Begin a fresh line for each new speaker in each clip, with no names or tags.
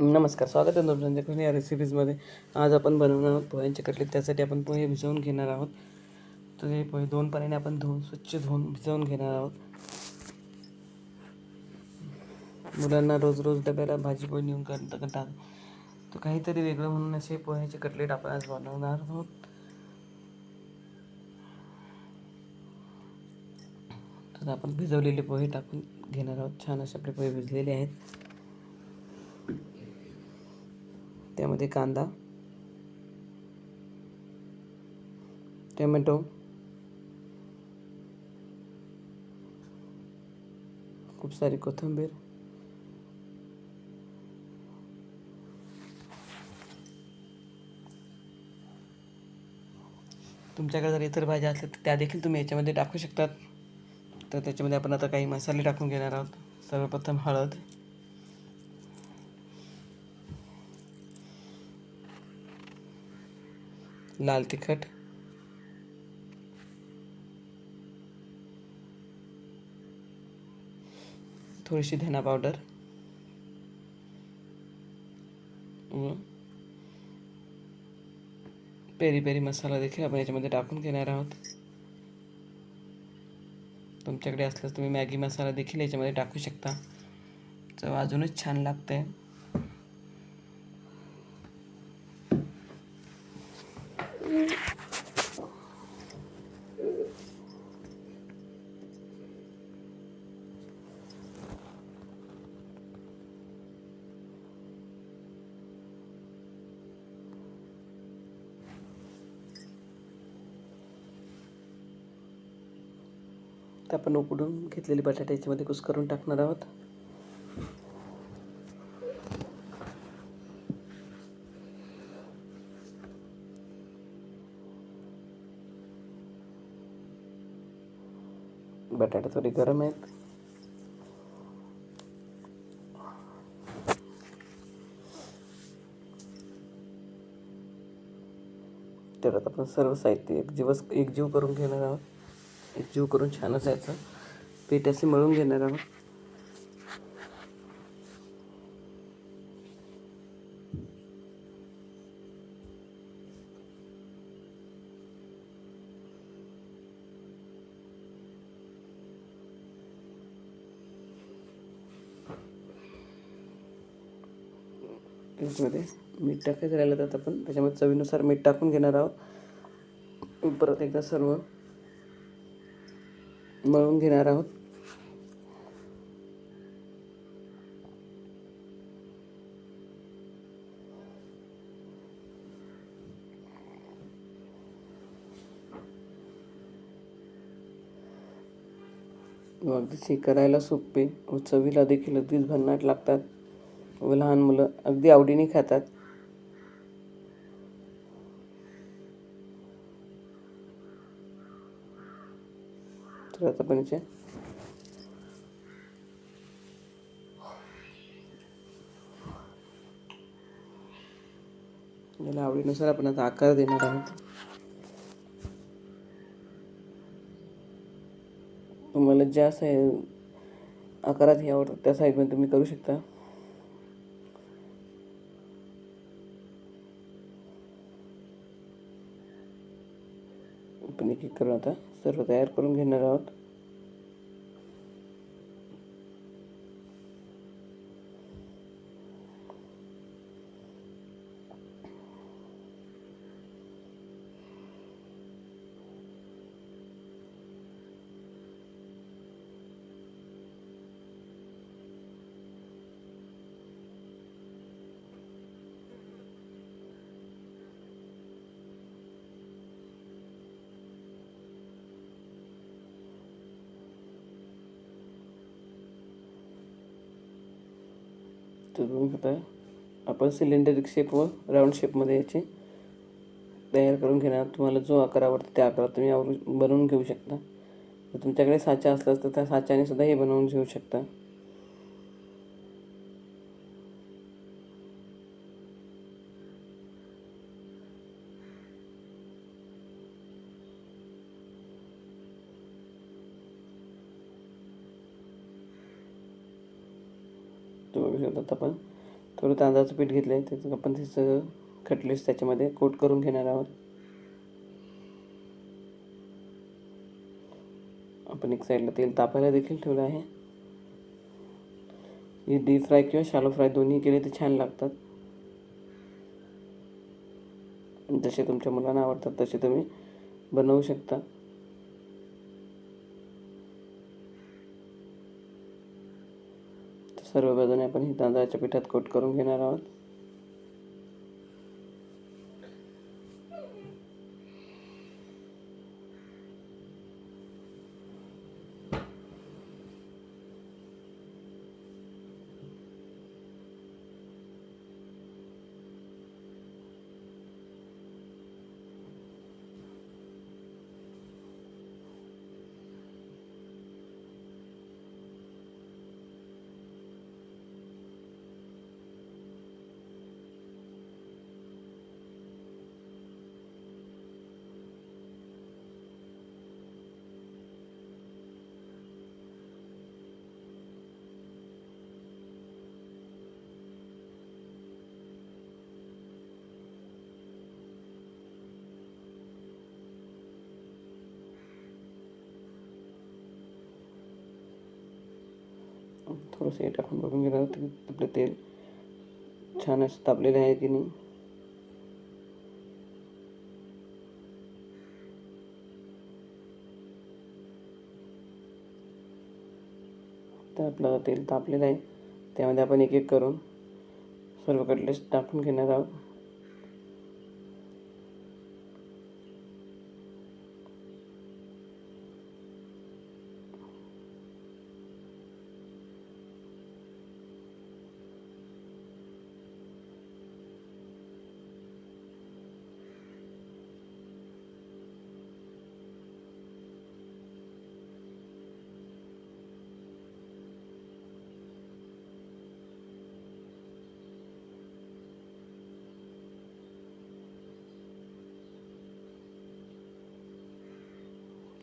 नमस्कार स्वागत आहे तुमचं कृष्ण या रेसिपीजमध्ये आज आपण बनवणार आहोत पोह्यांचे कटलेट त्यासाठी आपण पोहे भिजवून घेणार आहोत. तर हे पोहे दोन पाण्याने आपण धुवून स्वच्छ धुवून भिजवून घेणार आहोत. मुलांना रोज रोज डब्याला भाजी पोहे नेऊन करता करतात. तर काहीतरी वेगळं म्हणून असे पोह्याचे कटलेट आपण आज बनवणार आहोत. तर आपण भिजवलेले पोहे टाकून घेणार आहोत. छान असे आपले पोहे भिजलेले आहेत. त्यामध्ये कांदा टोमॅटो खूप सारी कोथिंबीर तुमच्याकडे जर इतर भाज्या असल्या तर त्या देखील तुम्ही याच्यामध्ये टाकू शकतात. तर त्याच्यामध्ये आपण आता काही मसाले टाकून घेणार आहोत. सर्वप्रथम हळद लाल तिखट थोडीशी धना पावडर व। पेरी पेरी मसाला देखील आपण याच्यामध्ये टाकून घेणार आहोत। तुमच्याकडे असल्यास तुम्ही मॅगी मसाला देखील याच्यामध्ये टाकू शकता। चव अजूनच छान लागते. तर आपण उकडून घेतलेले बटाटे याच्यामध्ये कुस्करून टाकणार आहोत. बटाटे थोडे गरम आहेत. त्यात आपण सर्व साहित्य एक दिवस एकजीव करून घेणार आहोत. एकजीव करून छान असायचं पीठ असे मळून घेणार आहोत. मध्ये मीठ टाकायचं राहिलं तर आपण त्याच्यामध्ये चवीनुसार मीठ टाकून घेणार आहोत. परत एकदा सर्व मळून घेणार आहोत. हो, व अगदी करायला सोपे. व चवीला देखील अगदीच भन्नाट लागतात. व लहान मुलं अगदी आवडीने खातात. तर पण याला आवडीनुसार आपण आता आकार देणार आहोत. तुम्हाला ज्या साई आकारात हे आवडतात त्या साईजमध्ये तुम्ही करू शकता. पण एक एक आता सर्व तयार करून घेणार आहोत. तर बघू आपण सिलेंडरिक शेप व राऊंड शेपमध्ये याचे तयार करून घेणार. तुम्हाला जो आकार आवडतो त्या आकारात तुम्ही आवरून बनवून घेऊ शकता. तुमच्याकडे साचा असलाच तर त्या साच्याने सुद्धा हे बनवून घेऊ शकता. तर आपण थोडं तांदळाचं पीठ घेतलं आहे त्याचं आपण ते सगळं कटलेट्स त्याच्यामध्ये कोट करून घेणार आहोत. आपण एक साईडला तेल तापायला देखील ठेवलं आहे. हे डीप फ्राय किंवा शालो फ्राय दोन्ही केले तर छान लागतात. जसे तुमच्या मुलांना आवडतात तसे तुम्ही बनवू शकता. सर्व बाजूने आपण ही तांदळाच्या पिठात कोट करून घेणार आहोत. थोडंसं हे टाकून बघून घेणार की आपलं तेल छान असं तापलेलं आहे की नाही. तर आपलं तेल तापलेलं आहे. त्यामध्ये आपण एक एक करून सर्व कटलेट्स टाकून घेणार आहोत.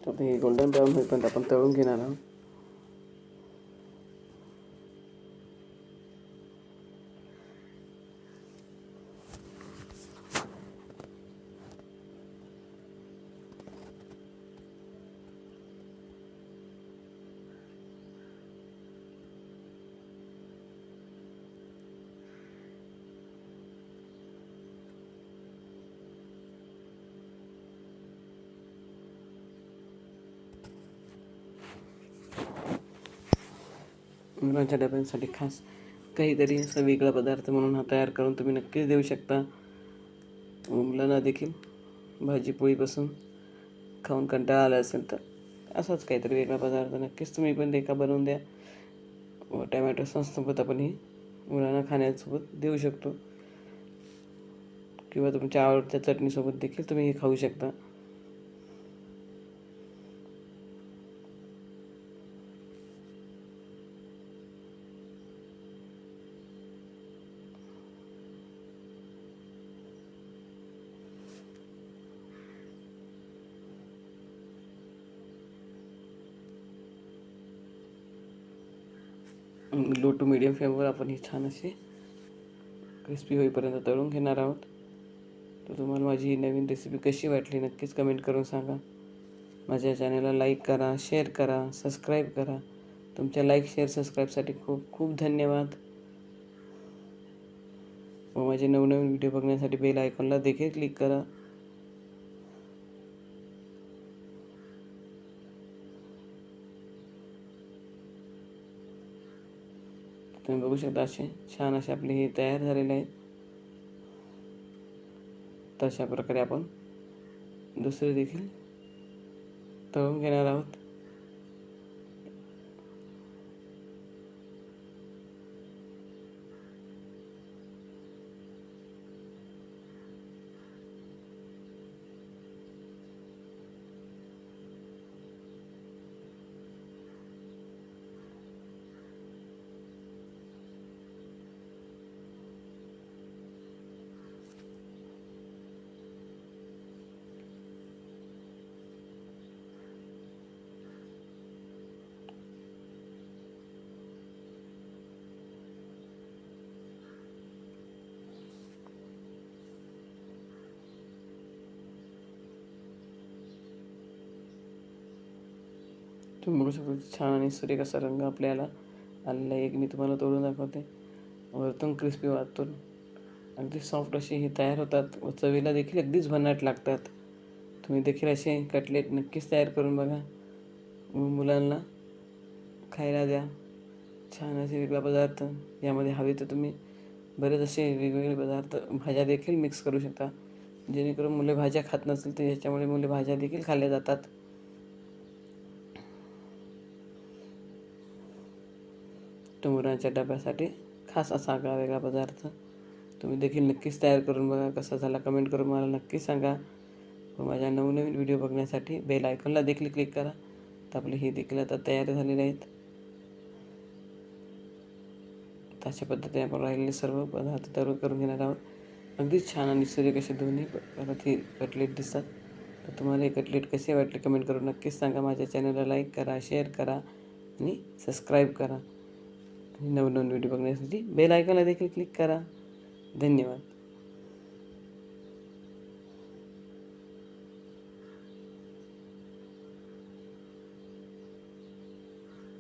तर ते गोल्डन ब्राऊन होईपर्यंत आपण तळून घेणार आहोत मुलांच्या डब्यांसाठी खास काहीतरी असं वेगळा पदार्थ म्हणून हा तयार करून तुम्ही नक्कीच देऊ शकता. मुलांना देखील भाजी पोळीपासून खाऊन कंटाळा आला असेल तर असाच काहीतरी वेगळा पदार्थ नक्कीच तुम्ही पण देखा बनवून द्या. व टॅमॅटो सॉससोबत आपण ही मुलांना खाण्यासोबत देऊ शकतो. किंवा तुमच्या आवडत्या चटणीसोबत देखील तुम्ही हे खाऊ शकता. लो टू मिडियम फ्लेमवर आपण ही छान अशी क्रिस्पी होईपर्यंत तळून घेणार आहोत. तर तुम्हाला माझी ही नवीन रेसिपी कशी वाटली नक्कीच कमेंट करून सांगा. माझ्या चॅनलला लाईक करा शेअर करा सबस्क्राईब करा. तुमच्या लाईक शेअर सबस्क्राईबसाठी खूप खूप धन्यवाद. व माझे नवनवीन व्हिडिओ बघण्यासाठी बेल आयकॉनला देखील क्लिक करा. तुम्ही बघू शकता असे छान असे आपले हे तयार झालेले आहेत. तशा प्रकारे आपण दुसरे देखील तळून घेणार आहोत. तुम्ही बघू शकता छान आणि सुरेख कसा रंग आपल्याला आलेला आहे. एक मी तुम्हाला तोडून दाखवते. वरतून क्रिस्पी वाटून. अगदी सॉफ्ट अशी हे तयार होतात व चवीला देखील अगदीच भन्नाट लागतात. तुम्ही देखील असे कटलेट नक्कीच तयार करून बघा. मुलांना खायला द्या. छान असे वेगळा पदार्थ यामध्ये हवे तर तुम्ही बरेच असे वेगवेगळे पदार्थ भाज्या देखील मिक्स करू शकता. जेणेकरून मुले भाज्या खात नसतील तर याच्यामुळे मुले भाज्या देखील खाल्ल्या जातात. तो मुलांच्या डब्यासाठी खास असा आगळा वेगळा पदार्थ. तुम्ही देखील नक्कीच तयार करून बघा कसा झाला. कमेंट करून मला नक्कीच सांगा. व माझ्या नवनवीन व्हिडिओ बघण्यासाठी बेल आयकॉनला देखील क्लिक करा. तर आपले हे देखील आता तयार झालेले आहेत. तर अशा पद्धतीने आपण राहिलेले सर्व पदार्थ तयार करून घेणार आहोत. अगदीच छान आणि सूर्य असे दोन्ही परत हे कटलेट दिसतात. तर तुम्हाला हे कटलेट कसे वाटले कमेंट करून नक्कीच सांगा. माझ्या चॅनलला लाईक करा शेअर करा आणि सबस्क्राईब करा. नवनवीन व्हिडिओ बघण्यासाठी बेल आयकॉनला देखील क्लिक करा. धन्यवाद.